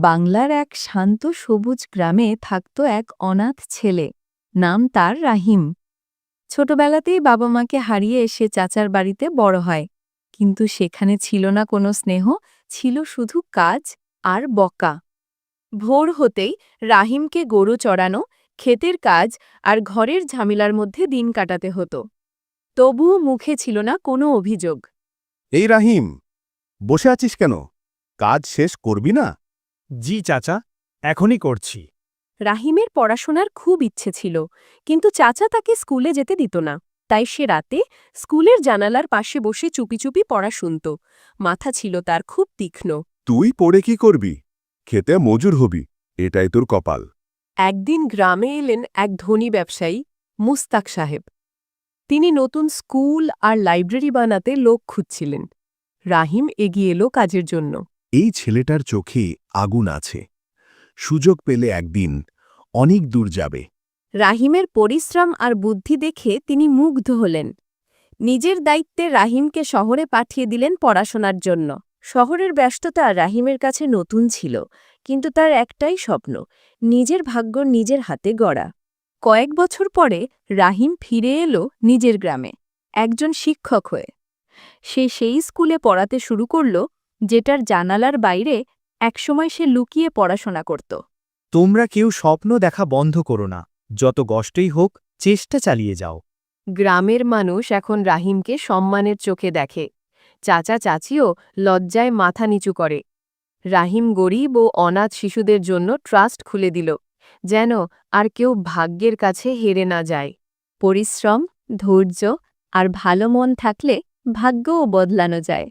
বাংলার এক শান্ত সবুজ গ্রামে থাকত এক অনাথ ছেলে। নাম তার রাহিম। ছোটবেলাতেই বাবা মাকে হারিয়ে এসে চাচার বাড়িতে বড় হয়। কিন্তু সেখানে ছিল না কোনো স্নেহ, ছিল শুধু কাজ আর বকা। ভোর হতেই রাহিমকে গরু চড়ানো, ক্ষেতের কাজ আর ঘরের ঝামেলার মধ্যে দিন কাটাতে হতো। তবুও মুখে ছিল না কোনো অভিযোগ। এই রাহিম, বসে আছিস কেন? কাজ শেষ করবি না? জি চাচা এখনই করছি। রাহিমের পড়াশোনার খুব ইচ্ছে ছিল কিন্তু চাচা তাকে স্কুলে যেতে দিত না তাই সে রাতে স্কুলের জানালার পাশে বসে চুপি চুপি পড়া শুনত। মাথা ছিল তার খুব তীক্ষ্ণ। তুই পড়ে কি করবি? খেতে মজুর হবি এটাই তোর কপাল। একদিন গ্রামে এলেন এক ধনী ব্যবসায়ী মুস্তাক সাহেব। তিনি নতুন স্কুল আর লাইব্রেরি বানাতে লোক খুঁজছিলেন। রাহিম এগিয়ে এলো কাজের জন্য। এই ছেলেটার চোখে আগুন আছে। সুযোগ পেলে একদিন অনেক দূর যাবে। রাহিমের পরিশ্রম আর বুদ্ধি দেখে তিনি মুগ্ধ হলেন। নিজের দায়িত্বে রাহিমকে শহরে পাঠিয়ে দিলেন পড়াশোনার জন্য। শহরের ব্যস্ততা রাহিমের কাছে নতুন ছিল, কিন্তু তার একটাই স্বপ্ন, নিজের ভাগ্য নিজের হাতে গড়া। কয়েক বছর পরে রাহিম ফিরে এলো নিজের গ্রামে, একজন শিক্ষক হয়ে। সে সেই স্কুলে পড়াতে শুরু করল যেটার জানালার বাইরে একসময় সে লুকিয়ে পড়াশোনা করত। তোমরা কেউ স্বপ্ন দেখা বন্ধ করো না যত কষ্টই হোক চেষ্টা চালিয়ে যাও। গ্রামের মানুষ এখন রাহিমকে সম্মানের চোখে দেখে। চাচা চাচিও লজ্জায় মাথা নিচু করে। রাহিম গরিব ও অনাথ শিশুদের জন্য ট্রাস্ট খুলে দিল যেন আর কেউ ভাগ্যের কাছে হেরে না যায়। পরিশ্রম ধৈর্য আর ভালো মন থাকলে ভাগ্যও বদলানো যায়।